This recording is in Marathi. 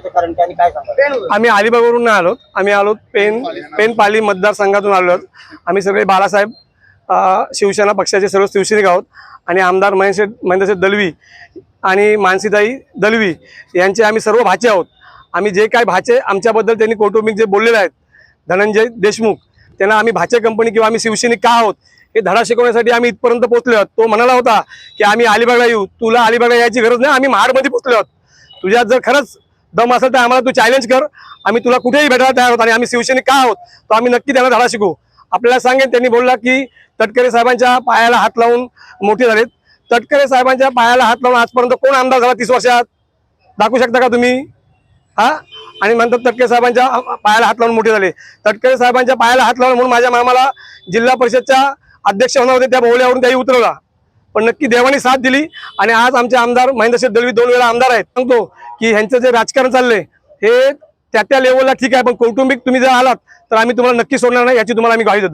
त्याचं कारण त्यांनी काय सांगा आम्ही अलिबागवरून नाही आलो. आम्ही आलो पेन पेन पाली मतदारसंघातून आलो आहोत. आम्ही सगळे बाळासाहेब शिवसेना पक्षाचे सर्व शिवसैनिक आहोत. आणि आमदार महेश महेंद्रशेठ दलवी आणि मानसीताई दलवी यांचे आम्ही सर्व भाचे आहोत. आम्ही जे काय भाचे आमच्याबद्दल त्यांनी कौटुंबिक जे बोललेले आहेत धनंजय देशमुख त्यांना आम्ही भाचे कंपनी किंवा आम्ही शिवसैनिक का आहोत हे धडा शिकवण्यासाठी आम्ही इथपर्यंत पोहोचलो आहोत. तो म्हणाला होता की आम्ही अलिबागला येऊ. तुला अलिबागला यायची गरज नाही आम्ही महाडमध्ये पोहोचलो आहोत. तुझ्यात जर खरंच दम असेल तर आम्हाला तू चॅलेंज कर. आम्ही तुला कुठेही भेटायला तयार आहोत आणि आम्ही शिवसैनिक का आहोत? तर आम्ही नक्की त्यांना धडा शिकू आपल्याला सांगेन त्यांनी बोलला की तटकरे साहेबांच्या पायाला हात लावून मोठे झालेत. तटकरे साहेबांच्या पायाला हात लावून आजपर्यंत कोण आमदार झाला तीस वर्षात? दाखवू शकता का तुम्ही? हा? आणि म्हणतात तटकरे साहेबांच्या पायाला हात लावून मोठे झाले. तटकरे साहेबांच्या पायाला हात लावून म्हणून माझ्या मामाला जिल्हा परिषदच्या अध्यक्ष होणार होते त्या बोवल्यावरून त्याही उतरवला. पण नक्की देवाने साथ दिली. आणि आज आमचे आमदार महेंद्रशेठ दळवी दोन वेळा आमदार आहेत. सांगतो की ह्यांचं जे राजकारण चाललंय हे त्या त्या लेवलला ठीक आहे पण कौटुंबिक तुम्ही जर आलात तर आम्ही तुम्हाला नक्की सोडणार नाही याची तुम्हाला आम्ही ग्वाही देतो.